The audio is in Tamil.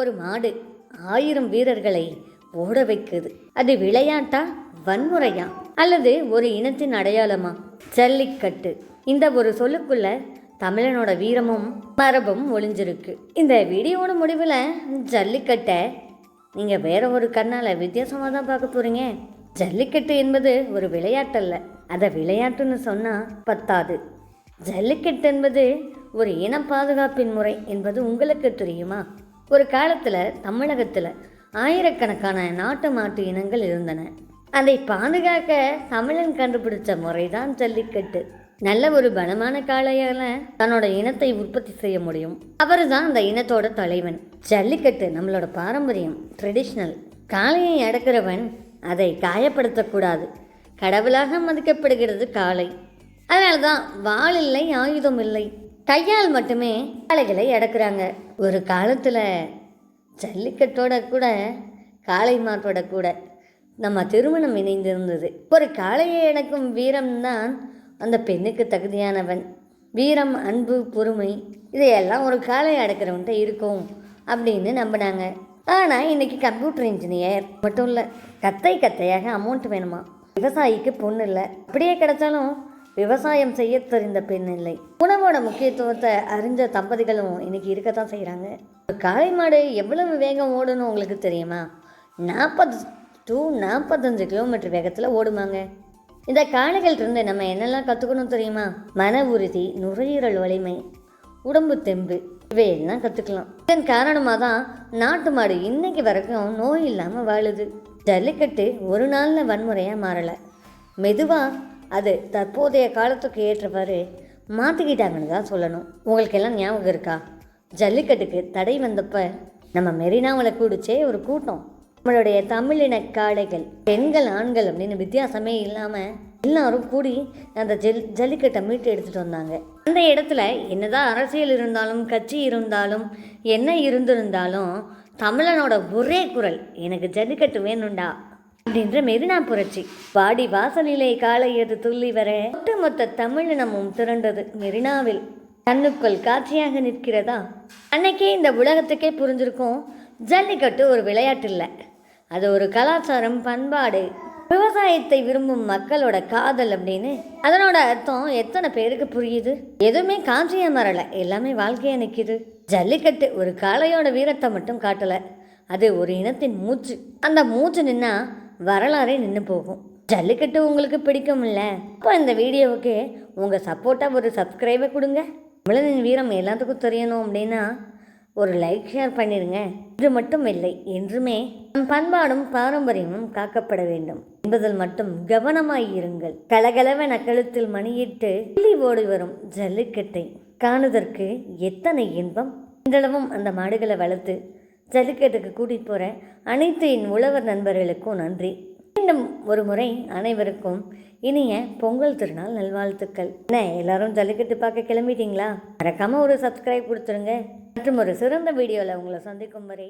ஒரு மாடு ஆயிரம் வீரர்களை ஓட வைக்குது. அது விளையாட்டா வன்முறையா? அல்லது ஒரு இனத்தின் அடையாளமா? ஜல்லிக்கட்டு. இந்த ஒரு சொல்லுக்குள்ள தமிழனோட வீரமும் மரபும் ஒளிஞ்சிருக்கு. இந்த வீடியோட முடிவில் ஜல்லிக்கட்டை நீங்கள் வேற ஒரு கண்ணால் வித்தியாசமாக தான் பார்க்க போகிறீங்க ஜல்லிக்கட்டு என்பது ஒரு விளையாட்டல்ல. அதை விளையாட்டுன்னு சொன்னால் பத்தாது. ஜல்லிக்கட்டு என்பது ஒரு இன பாதுகாப்பின் முறை என்பது உங்களுக்கு தெரியுமா? ஒரு காலத்தில் தமிழகத்தில் ஆயிரக்கணக்கான நாட்டு மாட்டு இனங்கள் இருந்தன. அதை பாதுகாக்க தமிழன் கண்டுபிடிச்ச முறைதான் ஜல்லிக்கட்டு. நல்ல ஒரு பலமான காளையால தன்னோட இனத்தை உற்பத்தி செய்ய முடியும். அவர் தான் அந்த இனத்தோட தலைவன். ஜல்லிக்கட்டு நம்மளோட பாரம்பரியம் ட்ரெடிஷ்னல் காளையை அடக்கிறவன் அதை காயப்படுத்தக்கூடாது. கடவுளாக மதிக்கப்படுகிறது காளை. அதனால தான் வாள் இல்லை ஆயுதம் இல்லை. கையால் மட்டுமே காளைகளை அடக்குறாங்க. ஒரு காலத்தில் ஜல்லிக்கட்டோட கூட காளை மாட்டோட கூட நம்ம திருமணம் இணைந்திருந்தது. ஒரு காளையை அடக்கும் வீரம்தான் அந்த பெண்ணுக்கு தகுதியானவன். வீரம் அன்பு பொறுமை இதையெல்லாம் ஒரு காளை அடக்கிறவன்ட்ட இருக்கும் அப்படின்னு நம்பினாங்க. ஆனால் இன்றைக்கி கம்ப்யூட்டர் இன்ஜினியர் மட்டும் இல்லை கத்தை கத்தையாக அமௌண்ட் வேணுமா? விவசாயிக்கு பொண்ணு இல்லை. அப்படியே கிடச்சாலும் விவசாயம் செய்ய தெரிந்த பெண் இல்லை உணவோட முக்கியத்துவத்தை அறிஞ்ச தம்பதிகளும் இன்னைக்கு இருக்கத்தான் செய்கிறாங்க காளை மாடு எவ்வளவு வேகம் ஓடணும் உங்களுக்கு தெரியுமா? நாற்பது டு நாற்பத்தஞ்சு கிலோமீட்டர் வேகத்தில் ஓடுமாங்க. இந்த காளைகள் இருந்து நம்ம என்னெல்லாம் கற்றுக்கணும் தெரியுமா? மன உறுதி நுரையீரல் வலிமை உடம்பு தெம்பு இவையெல்லாம் கற்றுக்கலாம் இதன் காரணமாக தான் நாட்டு மாடு இன்னைக்கு வரைக்கும் நோய் இல்லாமல் வாழுது. ஜல்லிக்கட்டு ஒரு நாளில் வன்முறையாக மாறலை. மெதுவாக அது தற்போதைய காலத்துக்கு ஏற்றவாறு மாற்றிக்கிட்டாங்கன்னு தான் சொல்லணும். உங்களுக்கெல்லாம் ஞாபகம் இருக்கா? ஜல்லிக்கட்டுக்கு தடை வந்தப்ப நம்ம மெரினாவில் கூடிச்சே ஒரு கூட்டம். நம்மளுடைய தமிழின காளைகள் பெண்கள் ஆண்கள் அப்படின்னு வித்தியாசமே இல்லாமல் எல்லாரும் கூடி அந்த ஜெல் ஜல்லிக்கட்டை மீட்டு எடுத்துகிட்டு வந்தாங்க. அந்த இடத்துல என்னதான் அரசியல் இருந்தாலும் கட்சி இருந்தாலும் என்ன இருந்திருந்தாலும் தமிழனோட ஒரே குரல் எனக்கு ஜல்லிக்கட்டு வேணும்டா அப்படின்ற மெரினா புரட்சி. வாடி வாசலிலே காளையது துள்ளி வர ஒட்டுமொத்த தமிழினமும் திரண்டது மெரினாவில். கண்ணுக்குள் காட்சியாக நிற்கிறதா? அன்னைக்கே இந்த உலகத்துக்கே புரிஞ்சிருக்கும். ஜல்லிக்கட்டு ஒரு விளையாட்டு இல்லை அது ஒரு கலாச்சாரம் பண்பாடு. விவசாயத்தை விரும்பும் மக்களோட காதல் அப்படின்னு. அதனோட அர்த்தம் எத்தனை பேருக்கு புரியுது? எதுவுமே காஞ்சியா மறல எல்லாமே வாழ்க்கையை நிற்கிது ஜல்லிக்கட்டு ஒரு காளையோட வீரத்தை மட்டும் காட்டல. அது ஒரு இனத்தின் மூச்சு. அந்த மூச்சு நின்னா வரலாறே நின்று போகும். ஜல்லிக்கட்டு உங்களுக்கு பிடிக்கும்ல? அப்போ இந்த வீடியோவுக்கு உங்கள் சப்போர்ட்டாக ஒரு சப்ஸ்கிரைபை கொடுங்க. தமிழனின் வீரம் எல்லாத்துக்கும் தெரியணும் அப்படின்னா ஒரு லைக் ஷேர் பண்ணிடுங்க. இது மட்டும் இல்லை என்றுமே நம் பண்பாடும் பாரம்பரியமும் காக்கப்பட வேண்டும். என்பதில் மட்டும் கவனமாய் இருங்கள். கலகலவென கழுத்தில் மணியிட்டு துள்ளி ஓடி வரும் ஜல்லிக்கட்டை காணுதற்கு எத்தனை இன்பம்? இன்றளவும் அந்த மாடுகளை வளர்த்து ஜல்லிக்கட்டுக்கு கூட்டிகிட்டு போகிற அனைத்து என் உழவர் நண்பர்களுக்கும் நன்றி. மீண்டும் ஒரு முறை அனைவருக்கும் இனிய பொங்கல் திருநாள் நல்வாழ்த்துக்கள். என்ன எல்லாரும் ஜல்லிக்கட்டு பார்க்க கிளம்பிட்டீங்களா? மறக்காமல் ஒரு சப்ஸ்கிரைப் கொடுத்துருங்க. மற்றும் ஒரு சிறந்த வீடியோவில் உங்களை சந்திக்கும் வரை